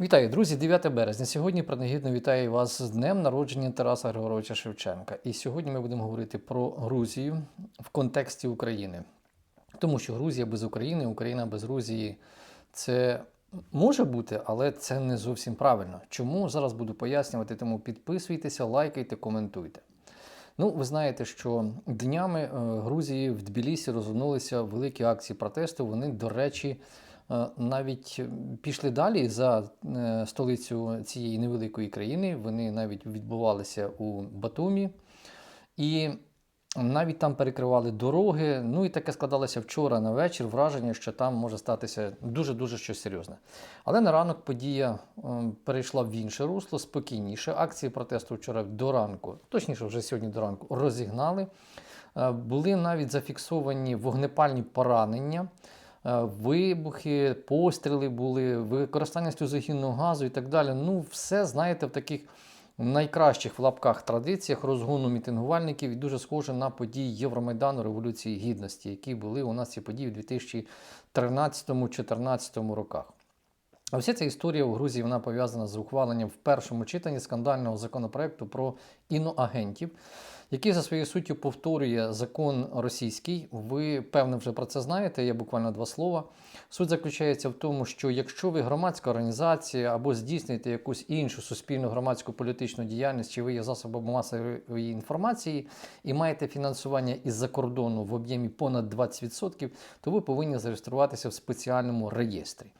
Вітаю, друзі! 9 березня. Сьогодні принагідно вітаю вас з днем народження Тараса Григоровича Шевченка. І сьогодні ми будемо говорити про Грузію в контексті України. Тому що Грузія без України, Україна без Грузії це може бути, але це не зовсім правильно. Чому зараз буду пояснювати, тому підписуйтеся, лайкайте, коментуйте. Ну, ви знаєте, що днями е, Грузії в Тбілісі розгорнулися великі акції протесту. Вони, до речі, навіть пішли далі за е, столицю цієї невеликої країни. Вони навіть відбувалися у Батумі. І навіть там перекривали дороги. Ну і таке складалося вчора на вечір. Враження, що там може статися дуже-дуже щось серйозне. Але на ранок подія е, перейшла в інше русло, спокійніше. Акції протесту вчора до ранку, точніше, вже сьогодні до ранку, розігнали. Е, Були навіть зафіксовані вогнепальні поранення. Е, Вибухи, постріли були, використання сльозогінного газу і так далі. Ну, все знаєте, в таких найкращих в лапках традиціях розгону мітингувальників і дуже схоже на події Євромайдану Революції Гідності, які були у нас ці події в 2013-2014 роках. А вся ця історія у Грузії вона пов'язана з ухваленням в першому читанні скандального законопроекту про іноагентів, який за своєю суттю повторює закон російський. Ви певно вже про це знаєте. Я буквально два слова. Суть заключається в тому, що якщо ви громадська організація або здійснюєте якусь іншу суспільну громадську політичну діяльність, чи ви є засобом масової інформації і маєте фінансування із-за кордону в об'ємі понад 20%, то ви повинні зареєструватися в спеціальному реєстрі.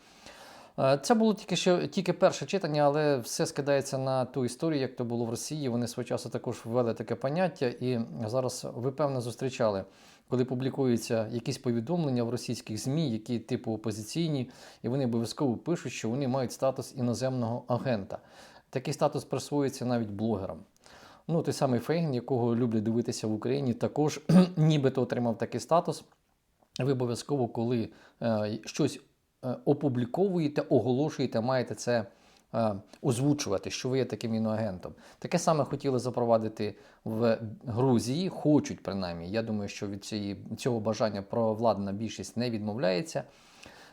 Е, Це було тільки ще тільки перше читання, але все скидається на ту історію, як то було в Росії. Вони свого часу також ввели таке поняття, і зараз ви певно зустрічали, коли публікуються якісь повідомлення в російських ЗМІ, які типу опозиційні, і вони обов'язково пишуть, що вони мають статус іноземного агента. Такий статус присвоюється навіть блогерам. Ну, той самий Фейгін, якого люблять дивитися в Україні, також нібито отримав такий статус. Ви обов'язково, коли е, щось опубліковуєте, оголошуєте, маєте це е, озвучувати, що ви є таким іноагентом. Таке саме хотіли запровадити в Грузії, хочуть принаймні. Я думаю, що від цієї, цього бажання провладна більшість не відмовляється.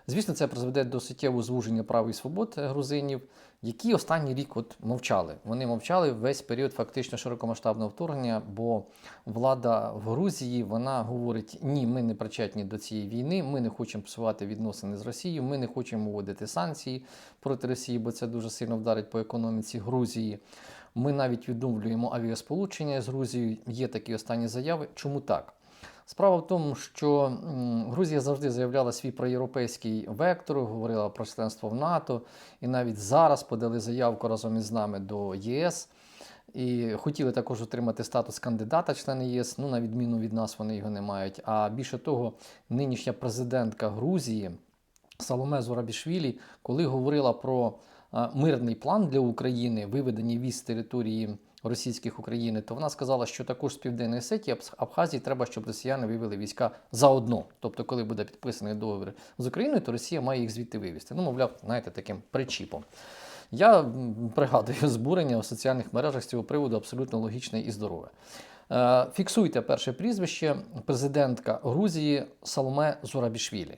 Звісно, це призведе до суттєвого звуження прав і свобод грузинів, які останній рік от мовчали. Вони мовчали весь період фактично широкомасштабного вторгнення, бо влада в Грузії вона говорить: ні, ми не причетні до цієї війни, ми не хочемо псувати відносини з Росією, ми не хочемо вводити санкції проти Росії, бо це дуже сильно вдарить по економіці Грузії. Ми навіть відновлюємо авіасполучення з Грузією. Є такі останні заяви. Чому так? Справа в тому, що Грузія завжди заявляла свій проєвропейський вектор, говорила про членство в НАТО, і навіть зараз подали заявку разом із нами до ЄС. І хотіли також отримати статус кандидата члена ЄС. Ну, на відміну від нас, вони його не мають. А більше того, нинішня президентка Грузії Саломе Зурабішвілі, коли говорила про мирний план для України, виведення військ з території російських України, то вона сказала, що також з Південної Абс- Абхазії треба, щоб росіяни вивели війська заодно. Тобто, коли буде підписаний договір з Україною, то Росія має їх звідти вивезти. Ну, мовляв, знаєте, таким причіпом. Я пригадую збурення у соціальних мережах з цього приводу абсолютно логічне і здорове. Е, Фіксуйте перше прізвище президентка Грузії Саломе Зурабішвілі.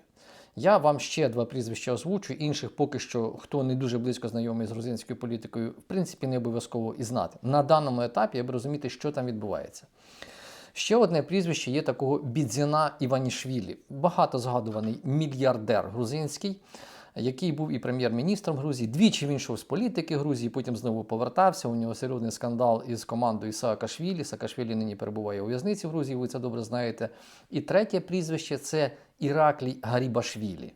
Я вам ще два прізвища озвучу, інших поки що, хто не дуже близько знайомий з грузинською політикою, в принципі, не обов'язково і знати. На даному етапі, аби розуміти, що там відбувається. Ще одне прізвище є такого Бідзіна Іванішвілі, багато згадуваний мільярдер грузинський, який був і прем'єр-міністром Грузії. Двічі він йшов з політики Грузії, потім знову повертався. У нього серйозний скандал із командою Саакашвілі. Саакашвілі нині перебуває у в'язниці в Грузії, ви це добре знаєте. І третє прізвище це Іраклій Гарібашвілі.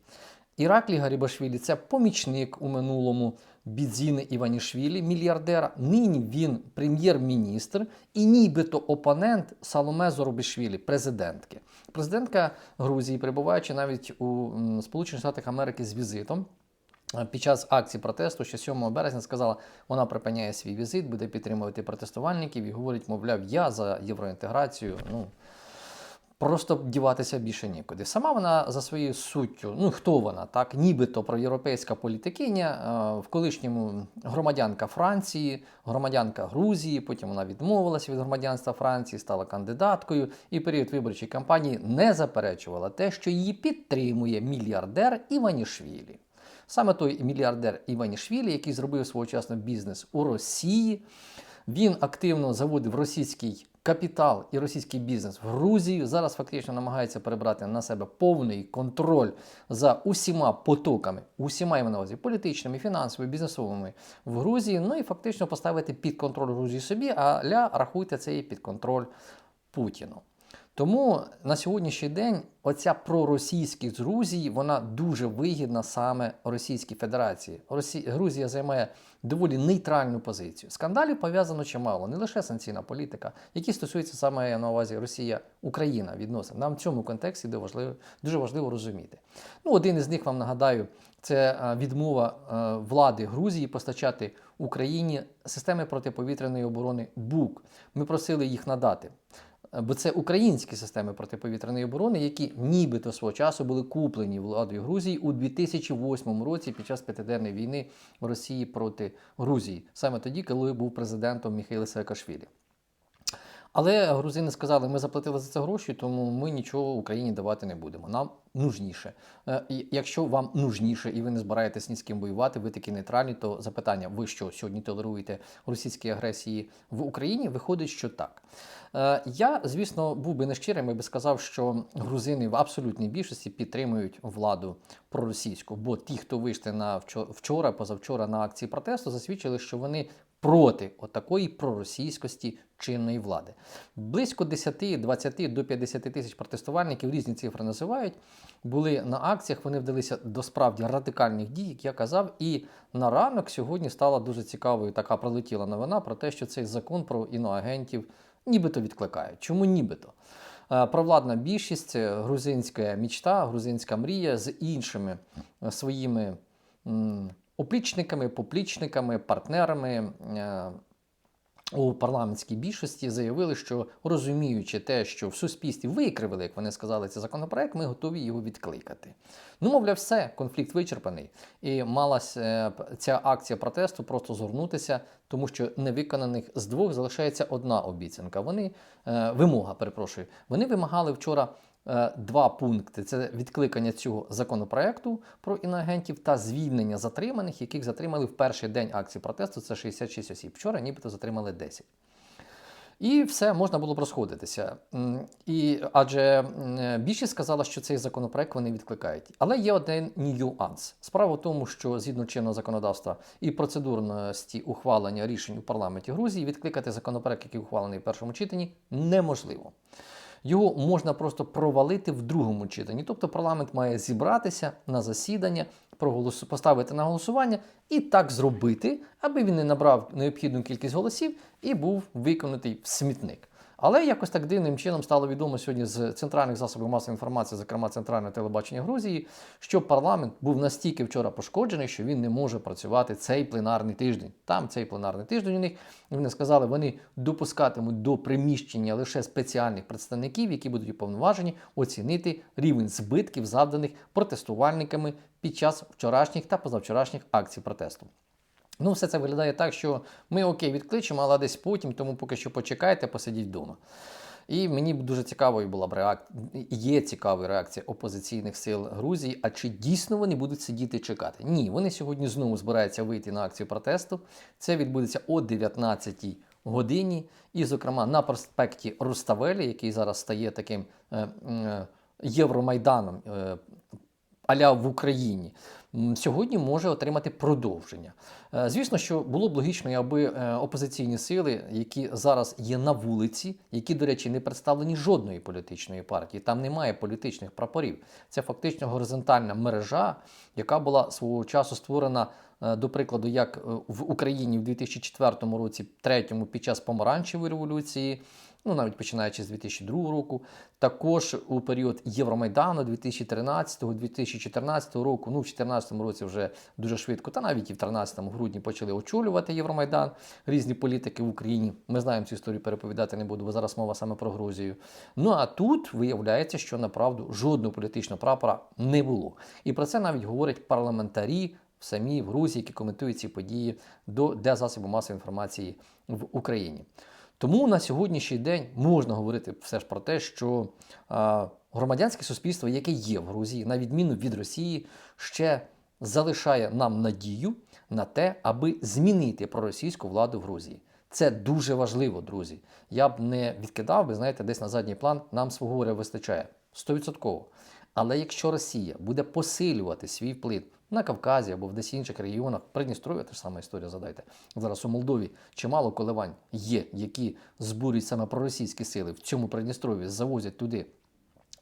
Іраклій Гарібашвілі це помічник у минулому Бідзіни Іванішвілі, мільярдера. Нині він прем'єр-міністр і нібито опонент Саломе Зоробішвілі, президентки. Президентка Грузії, перебуваючи навіть у Сполучених Штатах Америки з візитом. е, Під час акції протесту, ще 7 березня, сказала, вона припиняє свій візит, буде підтримувати протестувальників і говорить, мовляв, я за євроінтеграцію. Ну, Просто діватися більше нікуди. Сама вона за своєю суттю, ну хто вона, так, нібито проєвропейська політикиня, е, в колишньому громадянка Франції, громадянка Грузії, потім вона відмовилася від громадянства Франції, стала кандидаткою і період виборчої кампанії не заперечувала те, що її підтримує мільярдер Іванішвілі. Саме той мільярдер Іванішвілі, який зробив своєчасно бізнес у Росії, він активно заводив російський капітал і російський бізнес в Грузію. Зараз фактично намагається перебрати на себе повний контроль за усіма потоками, усіма я на увазі, політичними, фінансовими, бізнесовими в Грузії. Ну і фактично поставити під контроль Грузії собі, а ля рахуйте це під контроль Путіну. Тому на сьогоднішній день оця проросійськість Грузії вона дуже вигідна саме Російській Федерації. Росі... Грузія займає доволі нейтральну позицію. Скандалів пов'язано чимало, не лише санкційна політика, які стосуються саме на увазі Росія, Україна відносин. Нам в цьому контексті дуже важливо, дуже важливо розуміти. Ну, один із них вам нагадаю, це е, відмова е, влади Грузії постачати Україні системи протиповітряної оборони БУК. Ми просили їх надати. Бо це українські системи протиповітряної оборони, які нібито свого часу були куплені владою Грузії у 2008 році під час п'ятиденної війни Росії проти Грузії, саме тоді, коли був президентом Міхаїл Саакашвілі. Але грузини сказали, ми заплатили за це гроші, тому ми нічого Україні давати не будемо. Нам нужніше. Е, Якщо вам нужніше і ви не збираєтесь ні з ким воювати, ви такі нейтральні, то запитання, ви що сьогодні толеруєте російські агресії в Україні? Виходить, що так. Е, Я, звісно, був би нещирим і би сказав, що грузини в абсолютній більшості підтримують владу проросійську, бо ті, хто вийшли на вчора, позавчора на акції протесту, засвідчили, що вони проти отакої проросійськості чинної влади. Близько 10, 20 до 50 тисяч протестувальників, різні цифри називають, були на акціях, вони вдалися до справді радикальних дій, як я казав. І на ранок сьогодні стала дуже цікавою така пролетіла новина про те, що цей закон про іноагентів нібито відкликають. Чому нібито? Е, провладна більшість, грузинська мічта, грузинська мрія з іншими е, своїми оплічниками, поплічниками, партнерами е, у парламентській більшості заявили, що розуміючи те, що в суспільстві викривили, як вони сказали, цей законопроект, ми готові його відкликати. Ну, мовляв, все, конфлікт вичерпаний. І малася ця акція протесту просто згорнутися, тому що невиконаних з двох залишається одна обіцянка. Вони е, вимога, перепрошую, вони вимагали вчора. Е, два пункти: це відкликання цього законопроекту про інагентів та звільнення затриманих, яких затримали в перший день акції протесту. Це 66 осіб. Вчора нібито затримали 10. І все можна було б розходитися. І, Адже більшість сказала, що цей законопроект вони відкликають. Але є один нюанс. Справа в тому, що згідно чинного законодавства і процедурності ухвалення рішень у парламенті Грузії відкликати законопроект, який ухвалений в першому читанні, неможливо його можна просто провалити в другому читанні. Тобто парламент має зібратися на засідання, поставити на голосування і так зробити, аби він не набрав необхідну кількість голосів і був виконаний в смітник. Але якось так дивним чином стало відомо сьогодні з центральних засобів масової інформації, зокрема центральне телебачення Грузії, що парламент був настільки вчора пошкоджений, що він не може працювати цей пленарний тиждень. Там цей пленарний тиждень у них вони сказали, вони допускатимуть до приміщення лише спеціальних представників, які будуть уповноважені оцінити рівень збитків, завданих протестувальниками під час вчорашніх та позавчорашніх акцій протесту. Ну, все це виглядає так, що ми окей, відкличемо, але десь потім, тому поки що почекайте, посидіть вдома. І мені дуже цікавою була б реакція, є цікава реакція опозиційних сил Грузії. А чи дійсно вони будуть сидіти і чекати? Ні, вони сьогодні знову збираються вийти на акцію протесту. Це відбудеться о 19-й годині. І, зокрема, на проспекті Руставелі, який зараз стає таким е, е, Євромайданом е, аля в Україні сьогодні може отримати продовження. Е, звісно, що було б логічно, аби е, опозиційні сили, які зараз є на вулиці, які, до речі, не представлені жодної політичної партії, там немає політичних прапорів. Це фактично горизонтальна мережа, яка була свого часу створена. Е, до прикладу, як в Україні в 2004 році, третьому під час помаранчевої революції, ну навіть починаючи з 2002 року, також у період Євромайдану 2013-2014 року, ну в 2014 році вже дуже швидко, та навіть і в 13 грудні почали очолювати Євромайдан різні політики в Україні. Ми знаємо цю історію переповідати не буду, бо зараз мова саме про Грузію. Ну а тут виявляється, що направду жодного політичного прапора не було. І про це навіть говорять парламентарі. Самі в Грузії, які коментують ці події до для засобу масової інформації в Україні. Тому на сьогоднішній день можна говорити все ж про те, що громадянське суспільство, яке є в Грузії, на відміну від Росії, ще залишає нам надію на те, аби змінити проросійську владу в Грузії. Це дуже важливо, друзі. Я б не відкидав би, знаєте, десь на задній план нам свого горя вистачає. Стовідсотково. Але якщо Росія буде посилювати свій вплив на Кавказі або в десь інших регіонах, Придністров'я, та ж сама історія задайте. Зараз у Молдові чимало коливань є, які збурюють саме проросійські сили в цьому Придністров'ї, завозять туди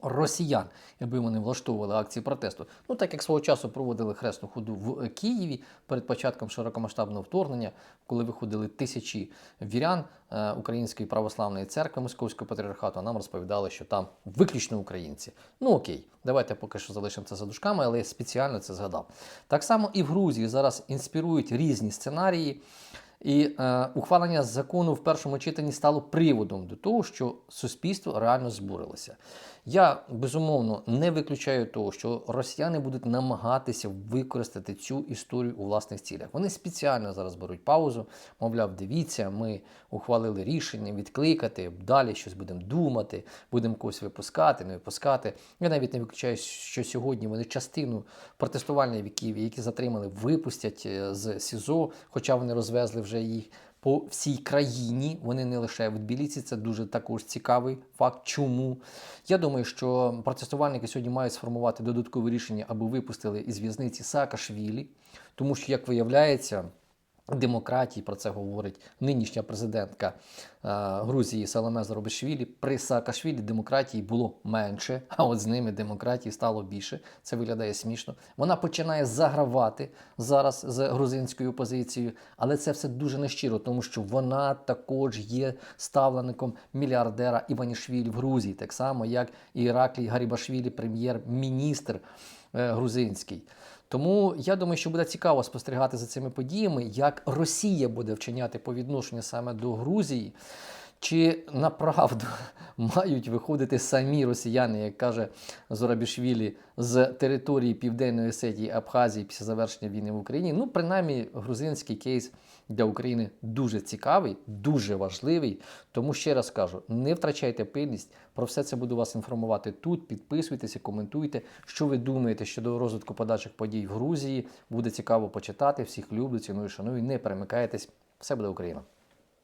росіян, аби вони влаштовували акції протесту. Ну так як свого часу проводили хресну ходу в е, Києві перед початком широкомасштабного вторгнення, коли виходили тисячі вірян е, Української православної церкви Московського патріархату, нам розповідали, що там виключно українці. Ну окей, давайте поки що залишимо це за дужками, але я спеціально це згадав. Так само і в Грузії зараз інспірують різні сценарії. І е, ухвалення закону в першому читанні стало приводом до того, що суспільство реально збурилося. Я безумовно не виключаю того, що росіяни будуть намагатися використати цю історію у власних цілях. Вони спеціально зараз беруть паузу, мовляв, дивіться, ми ухвалили рішення відкликати, далі щось будемо думати, будемо когось випускати, не випускати. Я навіть не виключаю, що сьогодні вони частину протестувальників, які затримали, випустять е, з СІЗО, хоча вони розвезли вже їх по всій країні. Вони не лише в Тбілісі, це дуже також цікавий факт. Чому? Я думаю, що протестувальники сьогодні мають сформувати додаткове рішення, аби випустили із в'язниці Саакашвілі, тому що, як виявляється, демократії, про це говорить нинішня президентка е, Грузії Саламе Заробишвілі. При Саакашвілі демократії було менше, а от з ними демократії стало більше. Це виглядає смішно. Вона починає загравати зараз з грузинською опозицією, але це все дуже нещиро, тому що вона також є ставленником мільярдера Іванішвілі в Грузії, так само як і Іраклій Гарібашвілі, прем'єр-міністр е, грузинський. Тому я думаю, що буде цікаво спостерігати за цими подіями, як Росія буде вчиняти по відношенню саме до Грузії. Чи направду мають виходити самі росіяни, як каже Зорабішвілі, з території Південної Осетії, Абхазії після завершення війни в Україні? Ну, принаймні, грузинський кейс для України дуже цікавий, дуже важливий. Тому ще раз кажу: не втрачайте пильність. Про все це буду вас інформувати тут. Підписуйтеся, коментуйте, що ви думаєте щодо розвитку подальших подій в Грузії. Буде цікаво почитати. Всіх люблю, ціную, шаную. Не перемикайтесь. Все буде Україна.